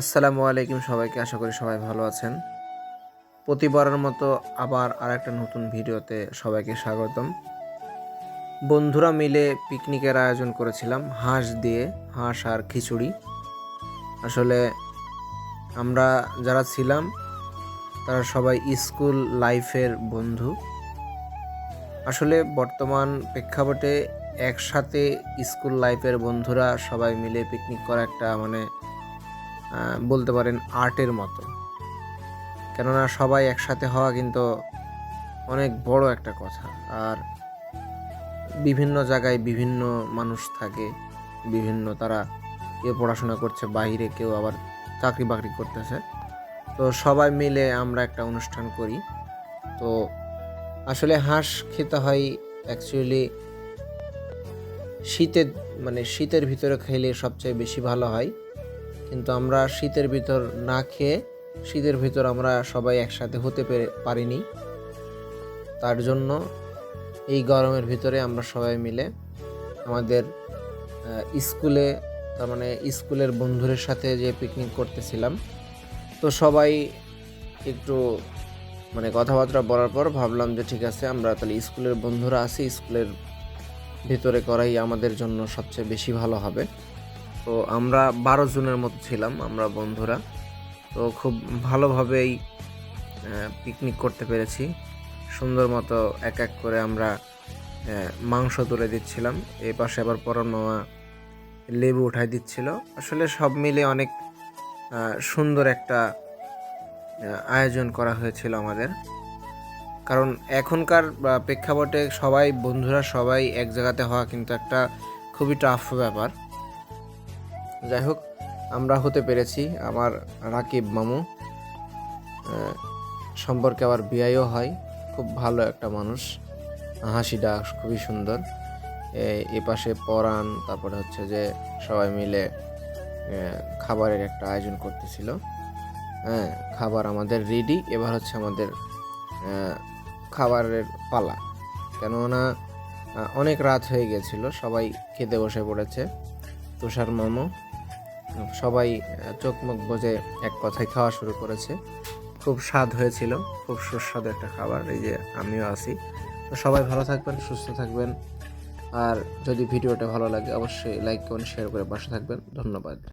আসসালামু আলাইকুম সবাইকে, আশা করি সবাই ভালো আছেন। প্রতিবারের মতো আবার আর একটা নতুন ভিডিওতে সবাইকে স্বাগতম। বন্ধুরা মিলে পিকনিকের আয়োজন করেছিলাম, হাঁস দিয়ে, হাঁস আর খিচুড়ি। আসলে আমরা যারা ছিলাম, তারা সবাই স্কুল লাইফের বন্ধু। আসলে বর্তমান প্রেক্ষাপটে একসাথে স্কুল লাইফের বন্ধুরা সবাই মিলে পিকনিক করা একটা মানে বলতে পারেন আর্টের মতো। কেননা সবাই একসাথে হওয়া কিন্তু অনেক বড় একটা কথা। আর বিভিন্ন জায়গায় বিভিন্ন মানুষ থাকে, বিভিন্ন তারা কেউ পড়াশোনা করছে, বাইরে কেউ আবার চাকরি বাকরি করতেছে। তো সবাই মিলে আমরা একটা অনুষ্ঠান করি। তো আসলে হাঁস খেতে হয় অ্যাকচুয়ালি শীতের মানে শীতের ভিতরে খেলে সবচেয়ে বেশি ভালো হয়। কিন্তু আমরা শীতের ভিতর না খেয়ে, শীতের ভিতর আমরা সবাই একসাথে হতে পেরে পারিনি। তার জন্য এই গরমের ভিতরে আমরা সবাই মিলে আমাদের স্কুলে, তার মানে স্কুলের বন্ধুদের সাথে যে পিকনিক করতেছিলাম, তো সবাই একটু মানে কথাবার্তা বলার পর ভাবলাম যে ঠিক আছে, আমরা তাহলে স্কুলের বন্ধুরা আছি, স্কুলের ভিতরে করাই আমাদের জন্য সবচেয়ে বেশি ভালো হবে। তো আমরা বারো জনের মতো ছিলাম, আমরা বন্ধুরা। তো খুব ভালোভাবেই পিকনিক করতে পেরেছি। সুন্দর মতো এক এক করে আমরা মাংস তুলে দিচ্ছিলাম। এই পাশে আবার পরম মামা লেবু উঠাই দিচ্ছিল। আসলে সব মিলে অনেক সুন্দর একটা আয়োজন করা হয়েছিল আমাদের। কারণ এখনকার প্রেক্ষাপটে সবাই, বন্ধুরা সবাই এক জায়গাতে হওয়া কিন্তু একটা খুবই টাফ ব্যাপার। যাই হোক আমরা হতে পেরেছি আমার রাকিব মামু। সম্পর্কে আবার বিয়াইও হয়, খুব ভালো একটা মানুষ। হাসি হাসিটা খুবই সুন্দর। এ পাশে পরাণ, তারপরে হচ্ছে যে সবাই মিলে খাবারের একটা আয়োজন করতেছিল। হ্যাঁ খাবার আমাদের রেডি এবার হচ্ছে আমাদের খাবারের পালা। কেননা অনেক রাত হয়ে গেছিল, সবাই খেতে বসে পড়েছে। তুষার মোমো সবাই চোখমুখ বোঝে এক কথায় খাওয়া শুরু করেছে। খুব স্বাদ হয়েছিল, খুব সুস্বাদু একটা খাবার, এই যে আমিও আছি। তো সবাই ভালো থাকবেন, সুস্থ থাকবেন। আর যদি ভিডিওটা ভালো লাগে, অবশ্যই লাইক করুন শেয়ার করে বসে থাকবেন। ধন্যবাদ।